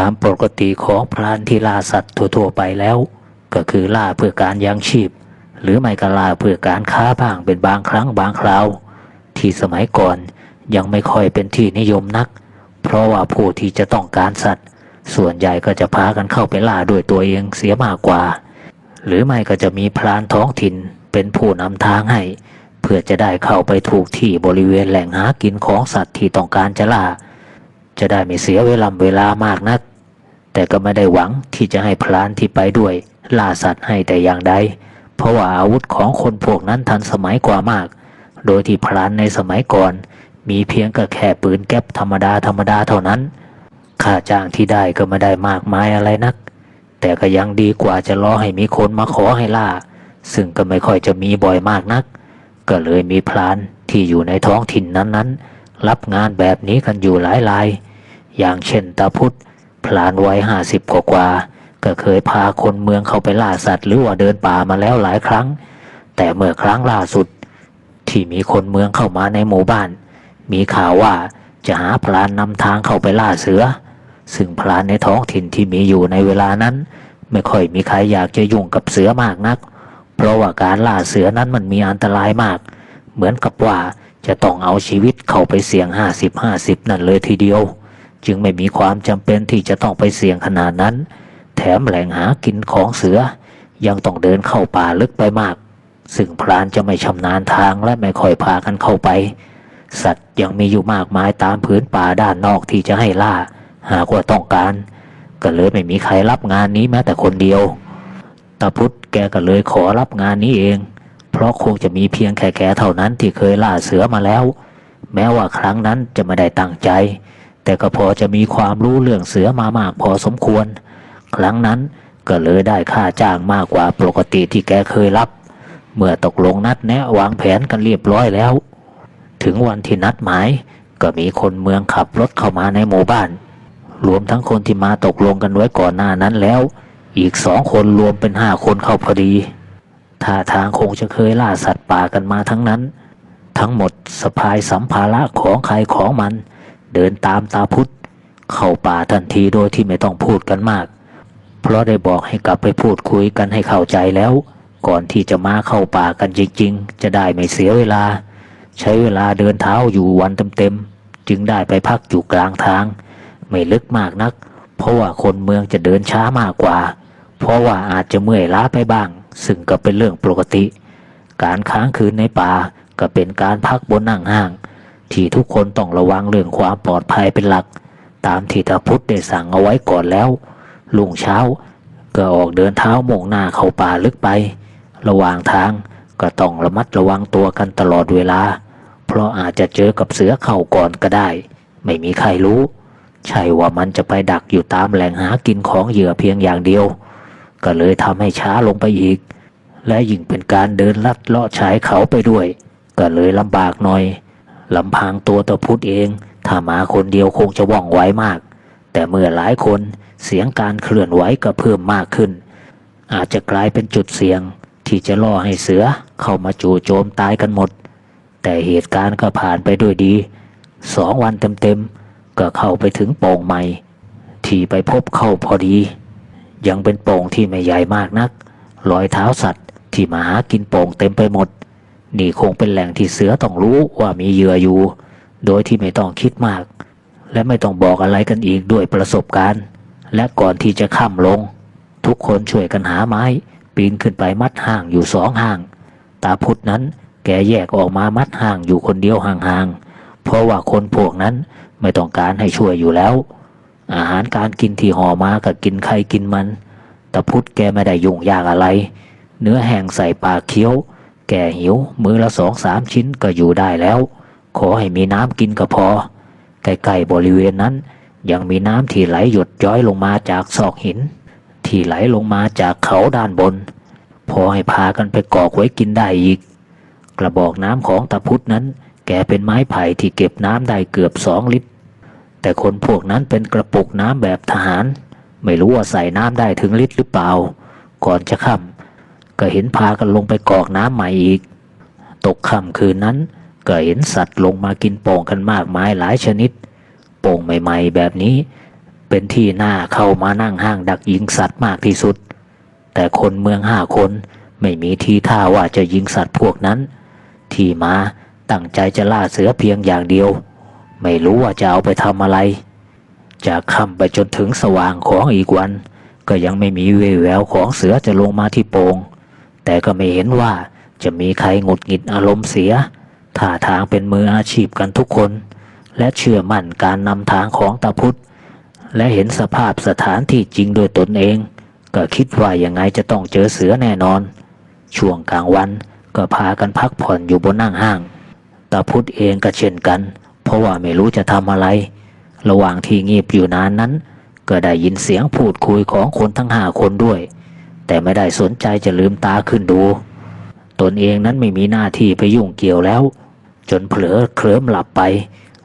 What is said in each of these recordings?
ตามปกติของพรานที่ล่าสัตว์ทั่วๆไปแล้ว ก็คือล่าเพื่อการยังชีพ หรือไม่ก็ล่าเพื่อการค้าบ้างเป็นบางครั้งบางคราว ที่สมัยก่อนยังไม่ค่อยเป็นที่นิยมนัก เพราะว่าผู้ที่จะต้องการสัตว์ ส่วนใหญ่ก็จะพากันเข้าไปล่าด้วยตัวเองเสียมากกว่า หรือไม่ก็จะมีพรานท้องถิ่นเป็นผู้นำทางให้ เพื่อจะได้เข้าไปถูกที่บริเวณแหล่งหากินของสัตว์ที่ต้องการจะล่าจะได้ไม่เสียเวลาเวลามากนัก แต่ก็ไม่ได้หวังที่จะให้พรานที่ไปด้วย ล่าสัตว์ให้แต่อย่างใด เพราะว่าอาวุธของคนพวกนั้นทันสมัยกว่ามาก โดยที่พรานในสมัยก่อน มีเพียงก็แค่ปืนแก๊ปธรรมดาธรรมดาเท่านั้น ค่าจ้างที่ได้ก็ไม่ได้มากมายอะไรนัก แต่ก็ยังดีกว่าจะรอให้มีคนมาขอให้ล่า ซึ่งก็ไม่ค่อยจะมีบ่อยมากนัก ก็เลยมีพรานที่อยู่ในท้องถิ่นนั้นๆ รับงานแบบนี้กันอยู่หลายราย อย่างเช่นตาพุทธ พลานวัยห้าสิบกว่าก็เคยพาคนเมืองเข้าไปล่าสัตว์หรือว่าเดินป่ามาแล้วหลายครั้ง แต่เมื่อครั้งล่าสุด ที่มีคนเมืองเข้ามาในหมู่บ้าน มีข่าวว่าจะหาพลานนำทางเข้าไปล่าเสือ ซึ่งพลานในท้องถิ่นที่มีอยู่ในเวลานั้น ไม่ค่อยมีใครอยากจะยุ่งกับเสือมากนัก เพราะว่าการล่าเสือนั้นมันมีอันตรายมาก เหมือนกับว่าจะต้องเอาชีวิตเข้าไปเสี่ยงห้าสิบห้าสิบนั่นเลยทีเดียว จึงไม่มีความจำเป็นที่จะต้องไปเสี่ยงขนาดนั้น แถมแหล่งหากินของเสือ ยังต้องเดินเข้าป่าลึกไปมาก ซึ่งพรานจะไม่ชำนาญทางและไม่ค่อยพากันเข้าไป สัตว์ยังมีอยู่มากมายตามพื้นป่าด้านนอกที่จะให้ล่า หากว่าต้องการ ก็เลยไม่มีใครรับงานนี้แม้แต่คนเดียวตาพุทธแกก็เลยขอรับงานนี้เอง เพราะคงจะมีเพียงแค่แกเท่านั้นที่เคยล่าเสือมาแล้ว แม้ว่าครั้งนั้นจะไม่ได้ตั้งใจ แต่ก็พอจะมีความรู้เรื่องเสือมามากพอสมควร ครั้งนั้นก็เลยได้ค่าจ้างมากกว่าปกติที่แกเคยรับ เมื่อตกลงนัดแนะวางแผนกันเรียบร้อยแล้ว ถึงวันที่นัดหมาย ก็มีคนเมืองขับรถเข้ามาในหมู่บ้าน รวมทั้งคนที่มาตกลงกันไว้ก่อนหน้านั้นแล้ว อีกสองคนรวมเป็นห้าคนเข้าพอดีท่าทางคงจะเคยล่าสัตว์ป่ากันมาทั้งนั้น ทั้งหมดสะพายสัมภาระของใครของมัน เดินตามตาพุทธเข้าป่าทันทีโดยที่ไม่ต้องพูดกันมาก เพราะได้บอกให้กลับไปพูดคุยกันให้เข้าใจแล้ว ก่อนที่จะมาเข้าป่ากันจริง ๆ จะได้ไม่เสียเวลา ใช้เวลาเดินเท้าอยู่วันเต็มๆจึงได้ไปพักอยู่กลางทาง ไม่ลึกมากนัก เพราะว่าคนเมืองจะเดินช้ามากกว่า เพราะว่าอาจจะเมื่อยล้าไปบ้าง ซึ่งก็เป็นเรื่องปกติ การค้างคืนในป่าก็เป็นการพักบนนั่งห้าง ที่ทุกคนต้องระวังเรื่องความปลอดภัยเป็นหลัก ตามที่ตาพุทธได้สั่งเอาไว้ก่อนแล้ว ลุงเช้า ก็ออกเดินเท้ามุ่งหน้าเข้าป่าลึกไป ระหว่างทางก็ต้องระมัดระวังตัวกันตลอดเวลา เพราะอาจจะเจอกับเสือเข้าก่อนก็ได้ ไม่มีใครรู้ ใช่ว่ามันจะไปดักอยู่ตามแหล่งหากินของเหยื่อเพียงอย่างเดียว ก็เลยทำให้ช้าลงไปอีก และยิ่งเป็นการเดินลัดเลาะชายเขาไปด้วย ก็เลยลำบากหน่อย ลำพังตัวตะพุทธเอง ถ้ามาคนเดียวคงจะว่องไวมาก แต่เมื่อหลายคนเสียงการเคลื่อนไหวก็เพิ่มมากขึ้น อาจจะกลายเป็นจุดเสี่ยง ที่จะล่อให้เสือเข้ามาจู่โจมตายกันหมด แต่เหตุการณ์ก็ผ่านไปด้วยดี สองวันเต็มๆ ก็เข้าไปถึงโป่งใหม่ ที่ไปพบเข้าพอดี ยังเป็นโป่งที่ไม่ใหญ่มากนัก รอยเท้าสัตว์ที่มาหากินโป่งเต็มไปหมด นี่คงเป็นแหล่งที่เสือต้องรู้ว่ามีเหยื่ออยู่ โดยที่ไม่ต้องคิดมาก และไม่ต้องบอกอะไรกันอีกด้วยประสบการณ์ และก่อนที่จะข้ามลง ทุกคนช่วยกันหาไม้ ปีนขึ้นไปมัดห่างอยู่สองห่าง ตาพุทธนั้นแกแยกออกมามัดห่างอยู่คนเดียวห่างๆ เพราะว่าคนพวกนั้นไม่ต้องการให้ช่วยอยู่แล้ว อาหารการกินที่ห่อมากับกินใครกินมัน ตาพุทธแกไม่ได้ยุ่งยากอะไร เนื้อแห้งใส่ปากเคี้ยว แกหิว มือละสองสามชิ้นก็อยู่ได้แล้ว ขอให้มีน้ำกินก็พอ ใกล้ๆบริเวณนั้น ยังมีน้ำที่ไหลหยดย้อยลงมาจากซอกหิน ที่ไหลลงมาจากเขาด้านบน พอให้พากันไปกอกไว้กินได้อีก กระบอกน้ำของตาพุทธนั้น แกเป็นไม้ไผ่ที่เก็บน้ำได้เกือบสองลิตร แต่คนพวกนั้นเป็นกระปุกน้ำแบบทหาร ไม่รู้ว่าใส่น้ำได้ถึงลิตรหรือเปล่า ก่อนจะค่ำ ก็เห็นพากันลงไปกอกน้ำใหม่อีก ตกค่ำคืนนั้น ก็เห็นสัตว์ลงมากินโป่งกันมากมายหลายชนิด โป่งใหม่ๆ แบบนี้ เป็นที่หน้าเข้ามานั่งห้างดักยิงสัตว์มากที่สุด แต่คนเมืองห้าคนไม่มีทีท่าว่าจะยิงสัตว์พวกนั้น ที่มาตั้งใจจะล่าเสือเพียงอย่างเดียว ไม่รู้ว่าจะเอาไปทำอะไร จากค่ำไปจนถึงสว่างของอีกวัน ก็ยังไม่มีวี่แววของเสือจะลงมาที่โป่ง แต่ก็ไม่เห็นว่าจะมีใครหงุดหงิดอารมณ์เสียท่าทางเป็นมืออาชีพกันทุกคน และเชื่อมั่นการนำทางของตาพุธและเห็นสภาพสถานที่จริงโดยตนเอง ก็คิดว่ายังไงจะต้องเจอเสือแน่นอน ช่วงกลางวันก็พากันพักผ่อนอยู่บนนั่งห้างตาพุธเองก็เช่นกัน เพราะว่าไม่รู้จะทำอะไร ระหว่างที่งีบอยู่นานนั้น ก็ได้ยินเสียงพูดคุยของคนทั้งห้าคนด้วย แต่ไม่ได้สนใจจะลืมตาขึ้นดู ตนเองนั้นไม่มีหน้าที่ไปยุ่งเกี่ยวแล้ว จนเผลอเคลิ้มหลับไป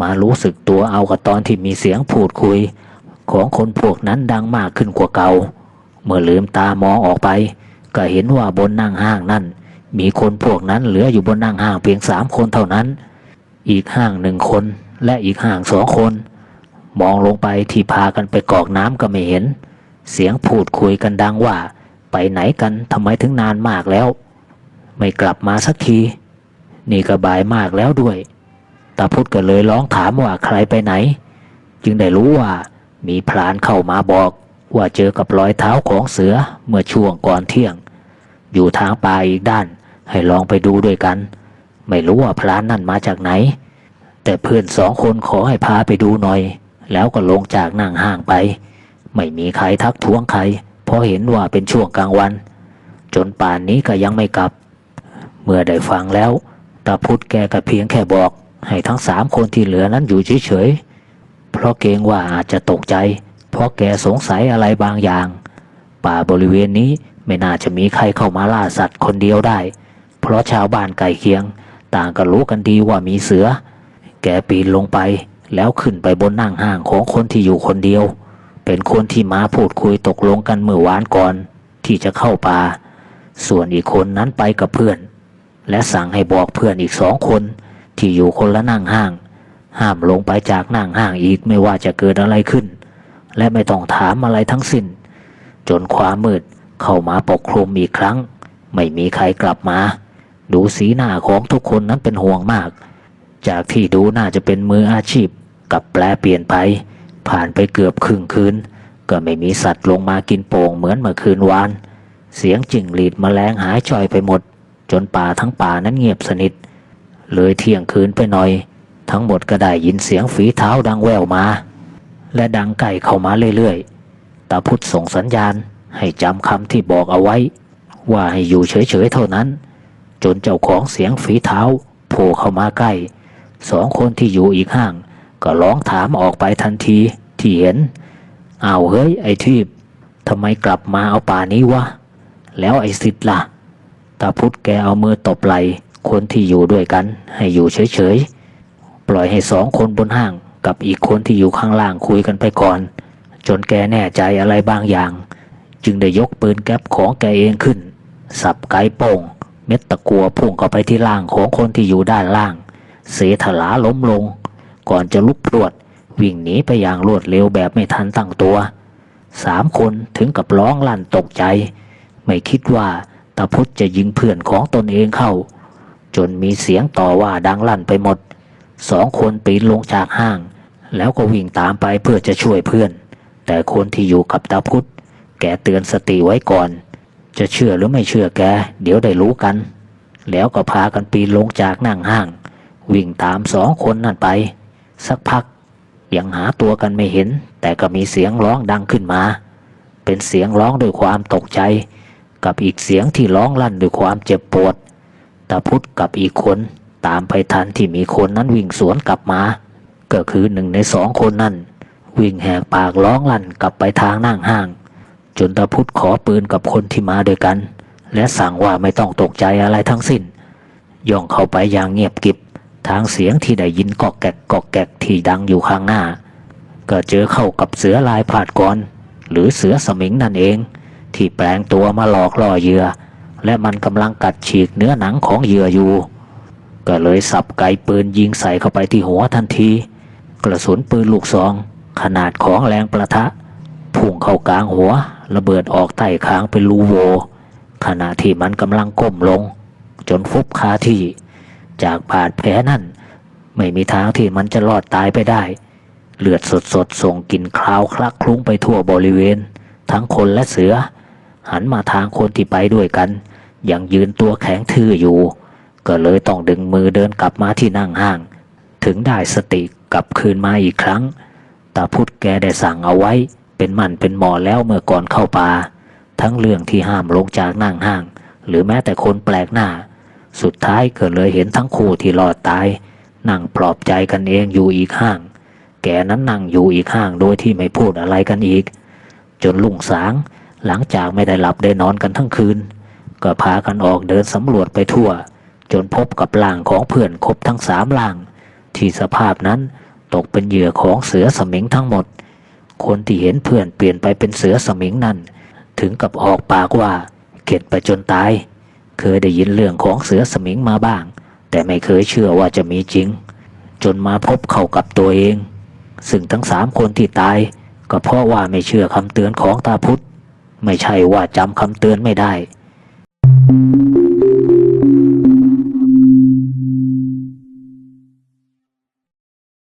มารู้สึกตัวเอากับตอนที่มีเสียงพูดคุย ของคนพวกนั้นดังมากขึ้นกว่าเก่า เมื่อลืมตามองออกไป ก็เห็นว่าบนนั่งห้างนั่น มีคนพวกนั้นเหลืออยู่บนนั่งห้างเพียงสามคนเท่านั้น อีกห้างหนึ่งคนและอีกห้างสองคน มองลงไปที่พากันไปกอกน้ำก็ไม่เห็น เสียงพูดคุยกันดังว่า ไปไหนกันทำไมถึงนานมากแล้ว ไม่กลับมาสักที นี่ก็บ่ายมากแล้วด้วยตาพุธก็เลยร้องถามว่าใครไปไหน จึงได้รู้ว่ามีพรานเข้ามาบอกว่าเจอกับรอยเท้าของเสือเมื่อช่วงก่อนเที่ยง อยู่ทางป่าอีกด้านให้ลองไปดูด้วยกัน ไม่รู้ว่าพรานนั่นมาจากไหน แต่เพื่อนสองคนขอให้พาไปดูหน่อย แล้วก็ลงจากนั่งห้างไป ไม่มีใครทักท้วงใคร เพราะเห็นว่าเป็นช่วงกลางวัน จนป่านนี้ก็ยังไม่กลับ เมื่อได้ฟังแล้วตาพุธแกก็เพียงแค่บอก ให้ทั้งสามคนที่เหลือนั้นอยู่เฉยๆ เพราะเกรงว่าอาจจะตกใจ เพราะแกสงสัยอะไรบางอย่าง ป่าบริเวณนี้ไม่น่าจะมีใครเข้ามาล่าสัตว์คนเดียวได้ เพราะชาวบ้านใกล้เคียง ต่างก็รู้กันดีว่ามีเสือ แกปีนลงไปแล้วขึ้นไปบนนั่งห้างของคนที่อยู่คนเดียว เป็นคนที่มาพูดคุยตกลงกันเมื่อวานก่อนที่จะเข้าป่า ส่วนอีกคนนั้นไปกับเพื่อน และสั่งให้บอกเพื่อนอีกสองคนที่อยู่คนละนั่งห้าง ห้ามลงไปจากนั่งห้างอีกไม่ว่าจะเกิดอะไรขึ้น และไม่ต้องถามอะไรทั้งสิ้น จนความมืดเข้ามาปกคลุมอีกครั้ง ไม่มีใครกลับมา ดูสีหน้าของทุกคนนั้นเป็นห่วงมาก จากที่ดูน่าจะเป็นมืออาชีพกับแปลเปลี่ยนไป ผ่านไปเกือบครึ่งคืน ก็ไม่มีสัตว์ลงมากินโป่งเหมือนเมื่อคืนวาน เสียงจิ่งหรีดแมลงหายจ่อยไปหมด จนป่าทั้งป่านั้นเงียบสนิท เลยเที่ยงคืนไปหน่อย ทั้งหมดก็ได้ยินเสียงฝีเท้าดังแว่วมา และดังไก่เข้ามาเรื่อยๆตาพุทธส่งสัญญาณให้จำคำที่บอกเอาไว้ ว่าให้อยู่เฉยๆเท่านั้น จนเจ้าของเสียงฝีเท้าโผล่เข้ามาใกล้สองคนที่อยู่อีกห้าง ก็ร้องถามออกไปทันทีที่เห็นเอาเฮ้ย ไอ้ทีบทำไมกลับมาเอาป่านี้วะ แล้วไอ้สิทธิ์ล่ะตาพุธแกเอามือตบไหลคนที่อยู่ด้วยกัน ให้อยู่เฉยๆ ปล่อยให้สองคนบนห้างกับอีกคนที่อยู่ข้างล่างคุยกันไปก่อน จนแกแน่ใจอะไรบางอย่าง จึงได้ยกปืนแก๊ปของแกเองขึ้น สับไกโป่ง เม็ดตะกัวพุ่งเข้าไปที่ล่างของคนที่อยู่ด้านล่าง เสถลาล้มลง ก่อนจะลุกพรวด วิ่งหนีไปอย่างรวดเร็วแบบไม่ทันตั้งตัวสามคนถึงกับร้องลั่นตกใจ ไม่คิดว่าตาพุทธจะยิงเพื่อนของตนเองเข้า จนมีเสียงต่อว่าดังลั่นไปหมดสองคนปีนลงจากห้าง แล้วก็วิ่งตามไปเพื่อจะช่วยเพื่อน แต่คนที่อยู่กับตาพุทธแกเตือนสติไว้ก่อน จะเชื่อหรือไม่เชื่อแก เดี๋ยวได้รู้กัน แล้วก็พากันปีนลงจากนั่งห้าง วิ่งตามสองคนนั่นไป สักพักยังหาตัวกันไม่เห็น แต่ก็มีเสียงร้องดังขึ้นมา เป็นเสียงร้องด้วยความตกใจ กับอีกเสียงที่ร้องลั่นด้วยความเจ็บปวดตาพุทธกับอีกคนตามไปทันที่มีคนนั้นวิ่งสวนกลับมา ก็คือหนึ่งในสองคนนั้น วิ่งแหกปากร้องลั่นกลับไปทางนั่งห้าง จนตาพุทธขอปืนกับคนที่มาด้วยกัน และสั่งว่าไม่ต้องตกใจอะไรทั้งสิ้น ย่องเข้าไปอย่างเงียบกิบ ทางเสียงที่ได้ยินกอกแกกกอกแกกที่ดังอยู่ข้างหน้า ก็เจอเข้ากับเสือลายผาดกรหรือเสือสมิงนั่นเอง ที่แปลงตัวมาหลอกล่อเหยื่อ และมันกำลังกัดฉีกเนื้อหนังของเหยื่ออยู่ ก็เลยสับไกปืนยิงใส่เข้าไปที่หัวทันที กระสุนปืนลูกซอง ขนาดของแรงประทะพุ่งเข้ากลางหัว ระเบิดออกใต้คางเป็นรูโว ขณะที่มันกำลังก้มลง จนฟุบคาที่ จากบาดแผลนั่น ไม่มีทางที่มันจะรอดตายไปได้ เลือดสดๆส่งกลิ่นคราวคลักคลุ้งไปทั่วบริเวณ ทั้งคนและเสือ หันมาทางคนที่ไปด้วยกัน ยังยืนตัวแข็งทื่ออยู่ ก็เลยต้องดึงมือเดินกลับมาที่นั่งห้าง ถึงได้สติกลับคืนมาอีกครั้งตาพุทธแกได้สั่งเอาไว้ เป็นมันเป็นหมอแล้วเมื่อก่อนเข้าป่าทั้งเรื่องที่ห้ามลงจากนั่งห้าง หรือแม้แต่คนแปลกหน้า สุดท้ายก็เลยเห็นทั้งคู่ที่รอดตาย นั่งปลอบใจกันเองอยู่อีกห้าง แกนั้นนั่งอยู่อีกห้างโดยที่ไม่พูดอะไรกันอีก จนลุ่งสาง หลังจากไม่ได้หลับได้นอนกันทั้งคืน ก็พากันออกเดินสำรวจไปทั่ว จนพบกับร่างของเพื่อนครบทั้งสามร่าง ที่สภาพนั้นตกเป็นเหยื่อของเสือสมิงทั้งหมด คนที่เห็นเพื่อนเปลี่ยนไปเป็นเสือสมิงนั้น ถึงกับออกปากว่าเข็ดไปจนตาย เคยได้ยินเรื่องของเสือสมิงมาบ้าง แต่ไม่เคยเชื่อว่าจะมีจริง จนมาพบเข้ากับตัวเอง ซึ่งทั้งสามคนที่ตาย ก็เพราะว่าไม่เชื่อคำเตือนของตาพุทธไม่ใช่ว่าจำคำเตือนไม่ได้